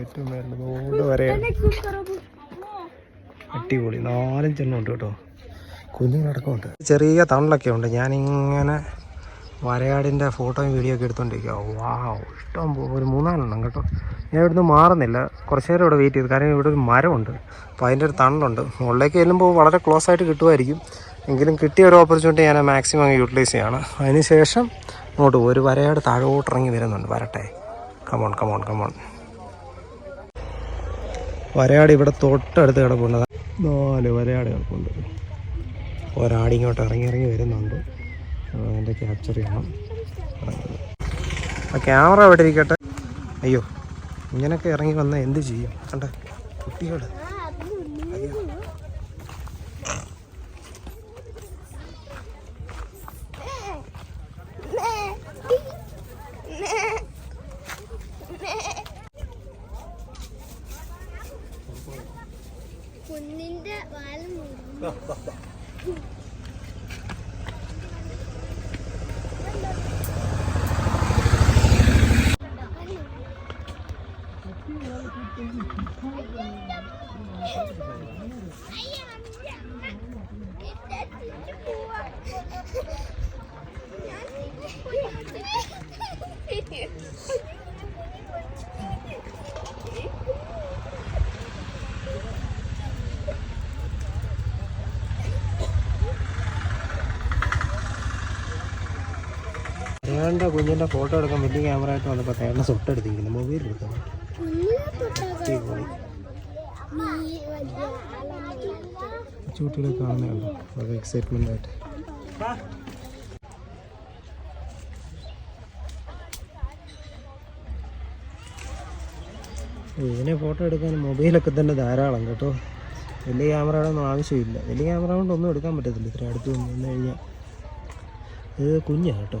ഏറ്റവും നോട് വരെയാണ് അടിപൊളി. നാലഞ്ചെണ്ണം ഉണ്ട് കേട്ടോ. കുഞ്ഞുങ്ങളടക്കമുണ്ട് ചെറിയ തണലൊക്കെ ഉണ്ട്. ഞാനിങ്ങനെ വരയാടിന്റെ ഫോട്ടോയും വീഡിയോ ഒക്കെ എടുത്തോണ്ടിരിക്കുക വാ ഇഷ്ടം ഒരു മൂന്നാലെണ്ണം കേട്ടോ. ഞാൻ ഇവിടുന്ന് മാറുന്നില്ല. കുറച്ച് നേരം ഇവിടെ വെയിറ്റ് ചെയ്തു. കാരണം ഇവിടെ ഒരു മരമുണ്ട്. അപ്പോൾ അതിന്റെ ഒരു തണലുണ്ട്. മുകളിലേക്ക് ചെല്ലുമ്പോൾ വളരെ ക്ലോസ് ആയിട്ട് കിട്ടുമായിരിക്കും. എങ്കിലും കിട്ടിയ ഒരു ഓപ്പർച്യൂണിറ്റി ഞാൻ മാക്സിമം യൂട്ടിലൈസ് ചെയ്യാണ്. അതിന് ശേഷം ഇങ്ങോട്ട് ഒരു വരയാട് താഴോട്ടിറങ്ങി വരുന്നുണ്ട്. വരട്ടെ. കമോൺ കമോൺ കമോൺ വരയാട് ഇവിടെ തൊട്ടടുത്ത് കിടപ്പുണ്ട്. നാല് വരയാട് കിടപ്പുണ്ട്. ഒരാടി ഇങ്ങോട്ട് ഇറങ്ങി ഇറങ്ങി വരുന്നുണ്ട്. അതിന്റെ ക്യാപ്ചർ ചെയ്യണം. ആ ക്യാമറ അവിടെ ഇരിക്കട്ടെ. അയ്യോ ഇങ്ങനെയൊക്കെ ഇറങ്ങി വന്നാൽ എന്ത് ചെയ്യും? കണ്ടേ കുട്ടികൾ കുഞ്ഞിന്റെ വാൽ മുറിഞ്ഞു. തേണ്ട കുഞ്ഞിന്റെ ഫോട്ടോ എടുക്കാൻ വലിയ ക്യാമറ ആയിട്ട് വന്നപ്പോൾ തേണ്ട തൊട്ടെടുത്തിരിക്കുന്നു മൊബൈൽ എടുക്കാം ചൂട്ടിലെ അത് എക്സൈറ്റ്മെന്റ് ആയിട്ട്. ഇതിനെ ഫോട്ടോ എടുക്കാൻ മൊബൈലൊക്കെ തന്നെ ധാരാളം കേട്ടോ. വലിയ ക്യാമറയുടെ ഒന്നും ആവശ്യമില്ല. വലിയ ക്യാമറ കൊണ്ടൊന്നും എടുക്കാൻ പറ്റത്തില്ല. ഇത്ര അടുത്ത് വന്നു കഴിഞ്ഞാൽ. ഇത് കുഞ്ഞാ കേട്ടോ.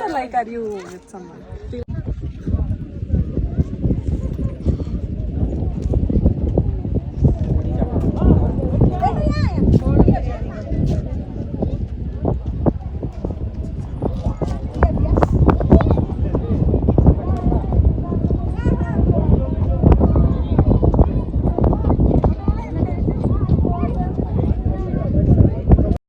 or like are you with someone?